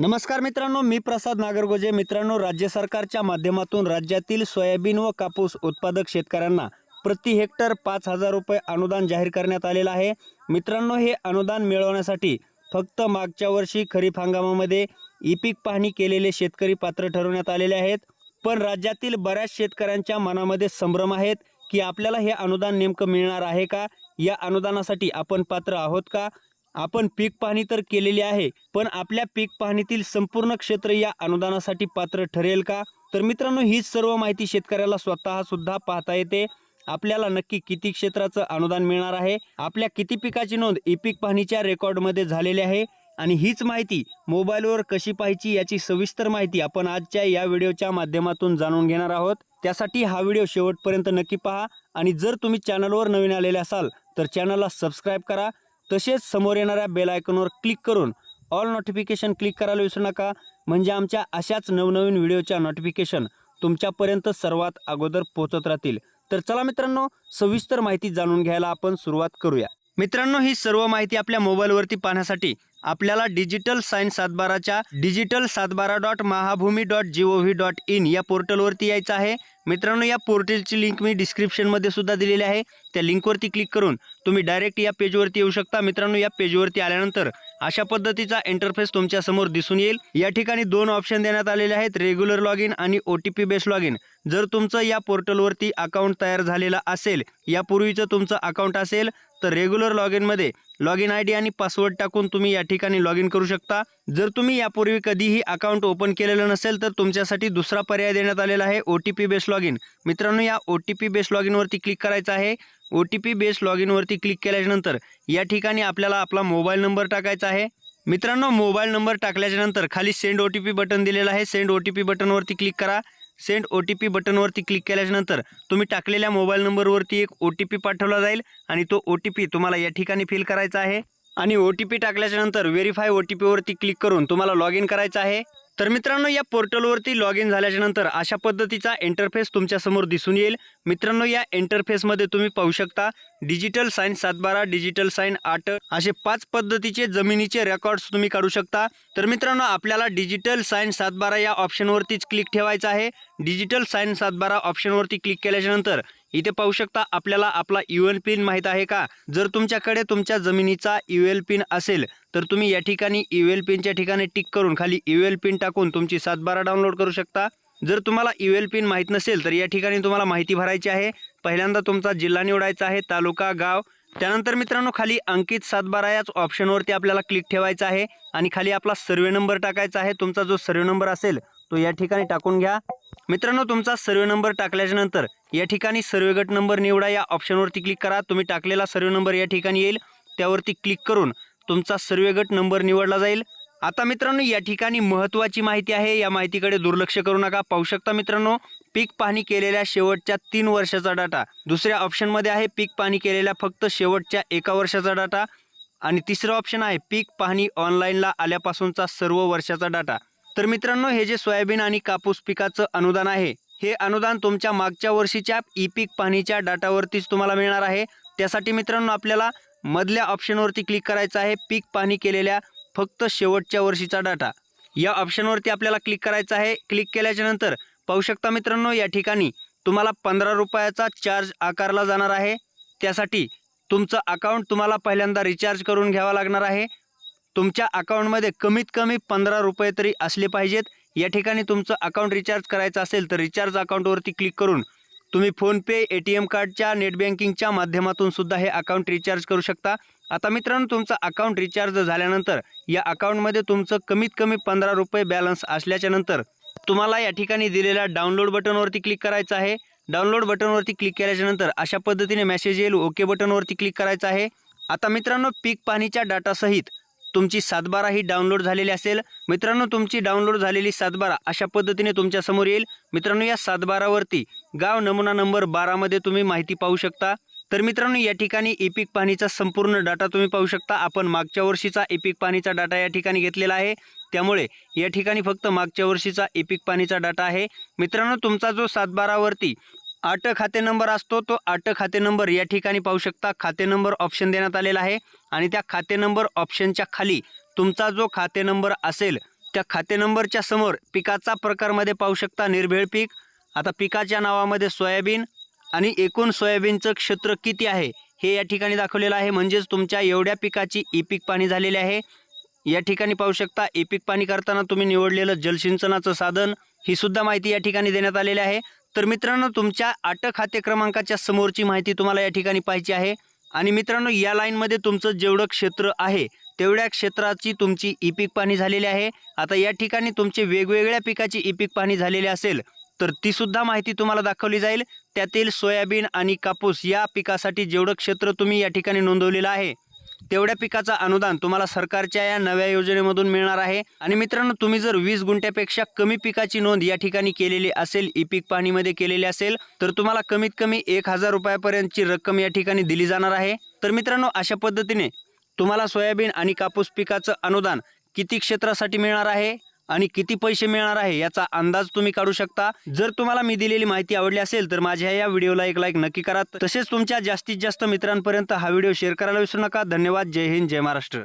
नमस्कार मित्रांनो मी प्रसाद नागरगोजे. मित्रांनो राज्य सरकारच्या माध्यमातून राज्यातील सोयाबीन व कापूस उत्पादक शेतकऱ्यांना प्रति हेक्टर पाच हजार रुपये अनुदान जाहीर करण्यात आलेलं आहे. मित्रांनो हे अनुदान मिळवण्यासाठी फक्त मागच्या वर्षी खरीप हंगामामध्ये ई पीक पाहणी केलेले शेतकरी पात्र ठरवण्यात आलेले आहेत. पण राज्यातील बऱ्याच शेतकऱ्यांच्या मनामध्ये संभ्रम आहेत की आपल्याला हे अनुदान नेमकं मिळणार आहे का? या अनुदानासाठी आपण पात्र आहोत का? आपण पीक पाहणी तर केलेली आहे पण आपल्या पीक पाहणीतील संपूर्ण क्षेत्र या अनुदानासाठी पात्र ठरेल का? तर मित्रांनो हीच सर्व माहिती शेतकऱ्याला स्वतः सुद्धा पाहता येते. आपल्याला नक्की किती क्षेत्राचं अनुदान मिळणार आहे? आपल्या किती पिकाची नोंद ई पीक पाहणीच्या रेकॉर्डमध्ये झालेली आहे? आणि हीच माहिती मोबाईलवर कशी पाहायची याची सविस्तर माहिती आपण आजच्या या व्हिडिओच्या माध्यमातून जाणून घेणार आहोत. त्यासाठी हा व्हिडिओ शेवटपर्यंत नक्की पहा. आणि जर तुम्ही चॅनलवर नवीन आलेले असाल तर चॅनलला सबस्क्राईब करा. तसेच समोर येणाऱ्या बेल आयकॉनवर क्लिक करून ऑल नोटिफिकेशन क्लिक करायला विसरू नका. म्हणजे आमच्या अशाच नवनवीन व्हिडिओच्या नोटिफिकेशन तुमच्यापर्यंत सर्वात अगोदर पोहोचत राहतील. तर चला मित्रांनो सविस्तर माहिती जाणून घ्यायला आपण सुरुवात करूया. मित्रांनो ही सर्व माहिती आपल्या मोबाईलवरती पाहण्यासाठी आपल्याला डिजिटल सायन्स सातबाराच्या डिजिटल सातबारा dot Mahabhumi dot G O V dot in या पोर्टलवरती यायचं आहे. मित्रांनो या पोर्टलची लिंक मी डिस्क्रिप्शनमध्ये सुद्धा दिलेली आहे. त्या लिंकवरती क्लिक करून तुम्ही डायरेक्ट या पेजवरती येऊ शकता. मित्रांनो या पेजवरती आल्यानंतर अशा पद्धतीचा इंटरफेस तुमच्यासमोर दिसून येईल. या ठिकाणी दोन ऑप्शन देण्यात आलेले आहेत रेग्युलर लॉग इन आणि O T P based log in जर तुमचं या पोर्टलवरती अकाउंट तयार झालेलं असेल यापूर्वीचं तुमचं अकाउंट असेल तर रेग्युलर लॉग इनमध्ये लॉग इन आय डी आणि पासवर्ड टाकून तुम्ही या ठिकाणी लॉग इन करू शकता. जर तुम्ही यापूर्वी कधीही अकाउंट ओपन केलेलं नसेल तर तुमच्यासाठी दुसरा पर्याय देण्यात आलेला आहे O T P based log in मित्रांनो या O T P based log इनवरती click करायचं आहे. O T P base log इनवरती click केल्याच्यानंतर या ठिकाणी आपल्याला आपला मोबाईल नंबर टाकायचा आहे. मित्रांनो मोबाईल नंबर टाकल्याच्यानंतर खाली send O T P button दिलेलं आहे. सेंड ओ टी पी बटनवरती क्लिक करा. सेंड ओ टी पी बटनवरती क्लिक केल्याच्यानंतर तुम्ही टाकलेल्या मोबाईल नंबरवरती एक ओ टी पी पाठवला जाईल आणि तो ओ टी पी तुम्हाला या ठिकाणी फिल करायचा आहे. आणि ओ टी पी टाकल्याच्यानंतर व्हेरीफाय ओ टी पीवरती क्लिक करून तुम्हाला लॉग इन करायचं आहे. तर मित्रांनो या पोर्टलवरती लॉग इन झाल्याच्यानंतर अशा पद्धतीचा इंटरफेस तुमच्यासमोर दिसून येईल. मित्रांनो या इंटरफेसमध्ये तुम्ही पाहू शकता डिजिटल साईन सातबारा डिजिटल साईन आठ असे पाच पद्धतीचे जमिनीचे रेकॉर्ड्स तुम्ही काढू शकता. तर मित्रांनो आपल्याला डिजिटल साईन सातबारा या ऑप्शनवरतीच क्लिक ठेवायचं आहे. डिजिटल साईन सातबारा ऑप्शनवरती क्लिक केल्याच्यानंतर इथे पाहू शकता आपल्याला आपला यू एल पिन माहीत आहे का? जर तुमच्याकडे तुमच्या जमिनीचा यू एल पिन असेल तर तुम्ही या ठिकाणी यू एल पिनच्या ठिकाणी टिक करून खाली यू एल पिन टाकून तुमची सातबारा डाउनलोड करू शकता. जर तुम्हाला यू एल पिन माहीत नसेल तर या ठिकाणी तुम्हाला माहिती भरायची आहे. पहिल्यांदा तुमचा जिल्हा निवडायचा आहे तालुका गाव. त्यानंतर मित्रांनो खाली अंकित सातबारा याच ऑप्शनवरती आपल्याला क्लिक ठेवायचा आहे आणि खाली आपला सर्वे नंबर टाकायचा आहे. तुमचा जो सर्वे नंबर असेल तो या ठिकाणी टाकून घ्या. मित्रांनो तुमचा सर्वे नंबर टाकल्याच्या नंतर या ठिकाणी सर्वे गट नंबर निवडा. या ऑप्शनवरती क्लिक करा. तुम्ही टाकलेला सर्वे नंबर या ठिकाणी येईल. त्यावरती क्लिक करून तुमचा सर्वे गट नंबर निवडला जाईल. आता मित्रांनो या ठिकाणी महत्त्वाची माहिती आहे. या माहितीकडे दुर्लक्ष करू नका. पाहू शकता मित्रांनो पीक पाहणी केलेल्या शेवटच्या तीन वर्षाचा डाटा. दुसऱ्या ऑप्शनमध्ये आहे पीक पाहणी केलेल्या फक्त शेवटच्या एका वर्षाचा डाटा. आणि तिसरं ऑप्शन आहे पीक पाहणी ऑनलाईनला आल्यापासूनचा सर्व वर्षाचा डाटा. तर मित्रांनो हे जे सोयाबीन आणि कापूस पिकाचं अनुदान आहे हे अनुदान तुमच्या मागच्या वर्षीच्या ई पीक पाहणीच्या डाटावरतीच तुम्हाला मिळणार आहे. त्यासाठी मित्रांनो आपल्याला मधल्या ऑप्शनवरती क्लिक करायचं आहे पीक पाहणी केलेल्या फक्त शेवटच्या वर्षीचा डाटा. या ऑप्शनवरती आपल्याला क्लिक करायचं आहे क्लिक केल्याच्यानंतर पाहू शकता मित्रांनो या ठिकाणी तुम्हाला पंधरा रुपयाचा चार्ज आकारला जाणार आहे. त्यासाठी तुमचं अकाउंट तुम्हाला पहिल्यांदा रिचार्ज करून घ्यावा लागणार आहे. तुमच्या अकाउंटमध्ये कमीत कमी पंधरा रुपये तरी असले पाहिजेत. या ठिकाणी तुमचं अकाउंट रिचार्ज करायचं असेल तर रिचार्ज अकाउंटवरती क्लिक करून तुम्ही फोनपे ए टी एम कार्डच्या नेट बँकिंगच्या माध्यमातून सुद्धा हे अकाउंट रिचार्ज करू शकता. आता मित्रांनो तुमचं अकाउंट रिचार्ज झाल्यानंतर या अकाउंटमध्ये तुमचं कमीत कमी पंधरा रुपये बॅलन्स असल्याच्या नंतर तुम्हाला या ठिकाणी दिलेल्या डाउनलोड बटनवरती क्लिक करायचं आहे. डाउनलोड बटनवरती क्लिक केल्याच्यानंतर अशा पद्धतीने मेसेज येईल ओके बटनवरती क्लिक करायचं आहे. आता मित्रांनो पीक पाहणीच्या डाटासहित तुमची सातबारा ही डाउनलोड झालेली असेल. मित्रांनो तुमची डाउनलोड झालेली सातबारा अशा पद्धतीने तुमच्यासमोर येईल. मित्रांनो या सातबारावरती गाव नमुना नंबर बारामध्ये तुम्ही माहिती पाहू शकता. तर मित्रांनो या ठिकाणी एपिक पाणीचा पाहणीचा संपूर्ण डाटा तुम्ही पाहू शकता. आपण मागच्या वर्षीचा एपिक पाणीचा पाहणीचा डाटा या ठिकाणी घेतलेला आहे. त्यामुळे या ठिकाणी फक्त मागच्या वर्षीचा एपिक पाणीचा पाहणीचा डाटा आहे. मित्रांनो तुमचा जो सातबारावरती अट खाते नंबर असतो तो आठ खाते नंबर या ठिकाणी पाहू शकता. खाते नंबर ऑप्शन देण्यात आलेला आहे आणि त्या खाते नंबर ऑप्शनच्या खाली तुमचा जो खाते नंबर असेल त्या खाते नंबरच्या समोर पिकाचा प्रकारमध्ये पाहू शकता निर्भेळ पीक. आता पिकाच्या नावामध्ये सोयाबीन आणि एकूण सोयाबीनचं क्षेत्र किती आहे हे या ठिकाणी दाखवलेलं आहे. म्हणजेच तुमच्या एवढ्या पिकाची ई पीक पाणी झालेले आहे. या ठिकाणी पाहू शकता ई पीक पाणी करताना तुम्ही निवडलेलं जलसिंचनाचं साधन ही सुद्धा माहिती या ठिकाणी देण्यात आलेली आहे. तर मित्रांनो तुमच्या आट खाते क्रमांकाच्या समोरची माहिती तुम्हाला या ठिकाणी पाहिजे आहे. आणि मित्रांनो या लाईनमध्ये तुमचं जेवढं क्षेत्र आहे तेवढ्या क्षेत्राची तुमची ई पीक पाणी झालेली आहे. आता या ठिकाणी तुमचे वेगवेगळ्या पिकाची ई पीक पाणी झालेली असेल तर ती सुद्धा माहिती तुम्हाला दाखवली जाईल. त्यातील सोयाबीन आणि कापूस या पिकासाठी जेवढं क्षेत्र तुम्ही या ठिकाणी नोंदवलेलं आहे तेवढ्या पिकाचं अनुदान तुम्हाला सरकारच्या या नव्या योजनेमधून मिळणार आहे. आणि मित्रांनो तुम्ही जर वीस गुंठ्यापेक्षा कमी पिकाची नोंद या ठिकाणी केलेली असेल ई पीक पाणीमध्ये केलेली असेल तर तुम्हाला कमीत कमी एक हजार रुपयापर्यंतची रक्कम या ठिकाणी दिली जाणार आहे. तर मित्रांनो अशा पद्धतीने तुम्हाला सोयाबीन आणि कापूस पिकाचं अनुदान किती क्षेत्रासाठी मिळणार आहे? आणि किती पैसे मिळणार आहे याचा अंदाज तुम्ही काढू शकता. जर तुम्हाला मी दिलेली माहिती आवडली असेल तर माझ्या या व्हिडिओला एक लाईक नक्की करा. तसेच तुमच्या जास्तीत जास्त मित्रांपर्यंत हा व्हिडिओ शेअर करायला विसरू नका. धन्यवाद. जय हिंद. जय महाराष्ट्र.